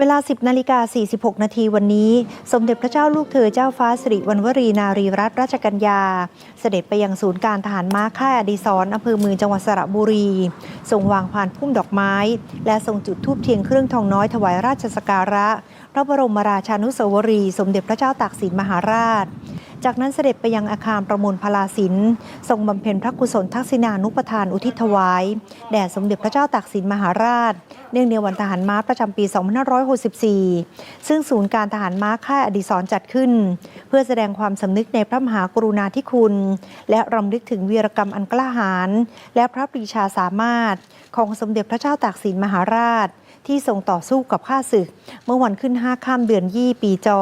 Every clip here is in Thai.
เวลา 10 นาฬิกา 46 นาทีวันนี้ สมเด็จพระเจ้าลูกเธอเจ้าฟ้าสิริวัณวรีนารีรัตนราชกัญญา เสด็จไปยังศูนย์การทหารม้าค่ายอดีศรอำเภอเมืองจังหวัดสระบุรี ทรงวางพานพุ่มดอกไม้ และทรงจุดธูปเทียนเครื่องทองน้อยถวายราชสกการะ พระบรมราชานุสาวรีย์สมเด็จพระเจ้าตากสินมหาราช จากนั้นเสด็จไปยังอาคารประมูลพลาสินทรงบำเพ็ญพระกุศลทักษิณานุปทานอุทิศถวายแด่สมเด็จพระเจ้าตากสินมหาราช เนื่องในวันทหารม้าประจำปี 2564 ซึ่งศูนย์การทหารม้าค่ายอดีศรจัดขึ้น เพื่อแสดงความสำนึกในพระมหากรุณาธิคุณ และรำลึกถึงวีรกรรมอันกล้าหาญและพระปรีชาสามารถ ของสมเด็จพระเจ้าตากสินมหาราชที่ทรงต่อสู้กับข้าศึก เมื่อวันขึ้น 5 ข้ามเดือนยี่ปีจอ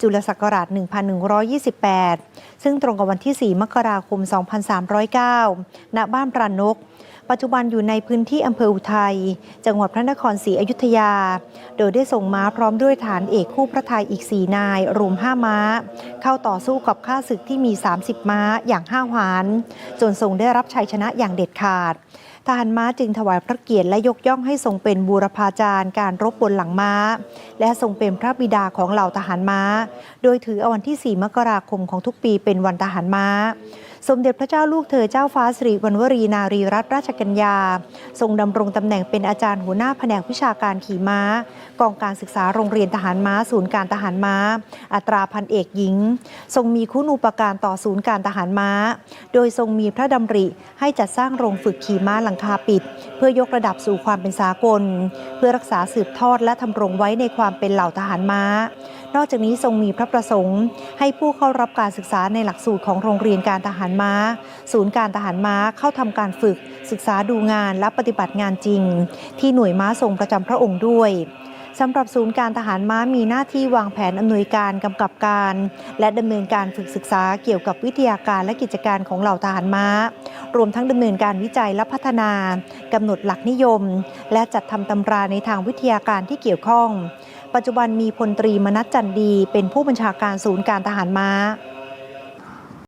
จุลศักราช 1128 ซึ่งตรงกับวันที่ 4 มกราคม 2309 ณ บ้านปรานก ปัจจุบันอยู่ในพื้นที่อำเภออุทัย จังหวัดพระนครศรีอยุธยา โดยได้ส่งม้าพร้อมด้วยฐานเอกคู่พระทัยอีก 4 นาย รวม 5 ม้า เข้าต่อสู้กับข้าศึกที่มี 30 ม้าอย่างห้าวหาญจนทรงได้รับชัยชนะอย่างเด็ดขาดทหารม้าจึงถวายพระเกียรติและยกย่องให้ทรงเป็นบูรพาจารย์การรบบนหลังม้า และทรงเป็นพระบิดาของเหล่าทหารม้า โดยถือเอาวันที่ 4 มกราคมของทุกปีเป็นเป็นวันทหารม้า สมเด็จพระเจ้าลูกเธอเจ้าฟ้าสิริวัณวรีนารีรัตนราชกัญญา ทรงดำรงตำแหน่งเป็นอาจารย์หัวหน้าแผนกวิชาการขี่ม้า กองการศึกษาโรงเรียนทหารม้า ศูนย์การทหารม้า อัตราพันเอกหญิง ทรงมีคุณูปการต่อศูนย์การทหารม้า โดยทรงมีพระดำริให้จัดสร้างโรงฝึกขี่ม้าหลังคาปิด เพื่อยกระดับสู่ความเป็นสากล เพื่อรักษาสืบทอดและทำรงไว้ในความเป็นเหล่าทหารม้า นอกจากนี้ทรงมีพระประสงค์ ให้ผู้เข้ารับการศึกษาในหลักสูตรของโรงเรียนการทหารม้า ศูนย์การทหารม้าเข้าทำการฝึก ศึกษาดูงานและปฏิบัติงานจริง ที่หน่วยม้าทรงประจำพระองค์ด้วยสำหรับศูนย์การทหารม้ามีหน้าที่วางแผนอำนวยการกำกับการ และดำเนินการฝึกศึกษาเกี่ยวกับวิทยาการและกิจการของเหล่าทหารม้า รวมทั้งดำเนินการวิจัยและพัฒนากำหนดหลักนิยม และจัดทำตำราในทางวิทยาการที่เกี่ยวข้อง ปัจจุบันมีพลตรีมนัสจันดี เป็นผู้บัญชาการศูนย์การทหารม้า